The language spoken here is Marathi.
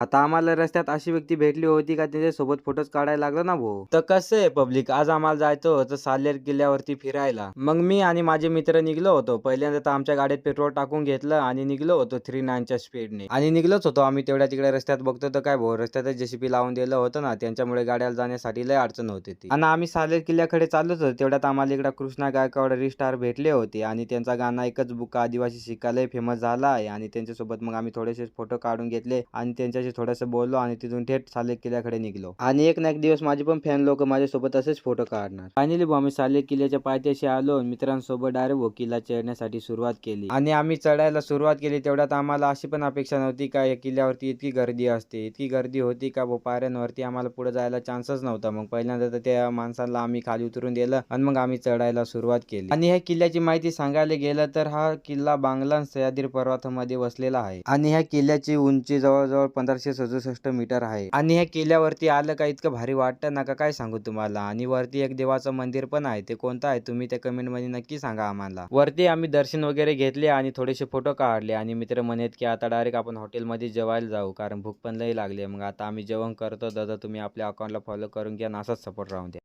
आता आम्हाला रस्त्यात अशी व्यक्ती भेटली होती का त्याच्यासोबत फोटोज काढायला लागला ना भाऊ? तर कसं आहे पब्लिक आज आम्हाला जायचं होतं सालेर किल्ल्यावरती फिरायला. मग मी आणि माझे मित्र निघलो होतो. पहिल्यांदा तर आमच्या गाडीत पेट्रोल टाकून घेतलं आणि निघलो होतो थ्री नाईनच्या स्पीडने आणि निघलोच होतो. आम्ही तेवढ्या तिकडे रस्त्यात बघतो तर काय भाऊ रस्त्यातच जेसीपी लावून दिलं होतं ना. त्यांच्यामुळे गाड्याला जाण्यासाठी लय अडचण होती ती. आणि आम्ही सालेर किल्ल्याकडे चाललोच होतो. तेवढ्यात आम्हाला इकडे कृष्णा गायकवाड रिस्टार भेटले होते. आणि त्यांचा गाणं एकच बुक आदिवासी शिकायला फेमस झाला आहे. आणि त्यांच्यासोबत मग आम्ही थोडेसे फोटो काढून घेतले. आणि त्यांच्या त्यांच्याशी थोडंसं बोललो आणि तिथून थेट सालेक किल्ल्याकडे निघलो. आणि एक ना एक दिवस माझे पण फॅन लोक माझ्यासोबत असेच फोटो काढणार. फायनली आम्ही सालेक किल्ल्याच्या पायथ्याशी आलो मित्रांसोबत डायरेक्ट किल्ला चढण्यासाठी सुरुवात केली. आणि आम्ही चढायला सुरुवात केली तेवढ्यात आम्हाला अशी पण अपेक्षा नव्हती का या किल्ल्यावरती इतकी गर्दी असते इतकी गर्दी होती का व पायऱ्यांवरती आम्हाला पुढे जायला चान्सच नव्हता. मग पहिल्यांदा तर त्या माणसाला आम्ही खाली उतरून दिलं आणि मग आम्ही चढायला सुरुवात केली. आणि ह्या किल्ल्याची माहिती सांगायला गेलं तर हा किल्ला बांगला सह्याद्री पर्वतामध्ये वसलेला आहे. आणि ह्या किल्ल्याची उंची जवळजवळ पंधरा चारशे सदुसष्ट मीटर आहे. आणि हे किल्ल्यावरती आलं का इतकं भारी वाटतं? नका काय सांगू तुम्हाला. आणि वरती एक देवाचं मंदिर पण आहे. ते कोणतं आहे? तुम्ही त्या कमेंटमध्ये नक्की सांगा आम्हाला. वरती आम्ही दर्शन वगैरे घेतले आणि थोडेसे फोटो काढले. आणि मित्र म्हणत की आता डायरेक्ट आपण हॉटेलमध्ये जेवायला जाऊ कारण भूक पण लई लागली मग आता आम्ही जेवण करतो. दादा तुम्ही आपल्या अकाउंटला फॉलो करून घ्या. आणि असाच सपोर्ट राहून द्या.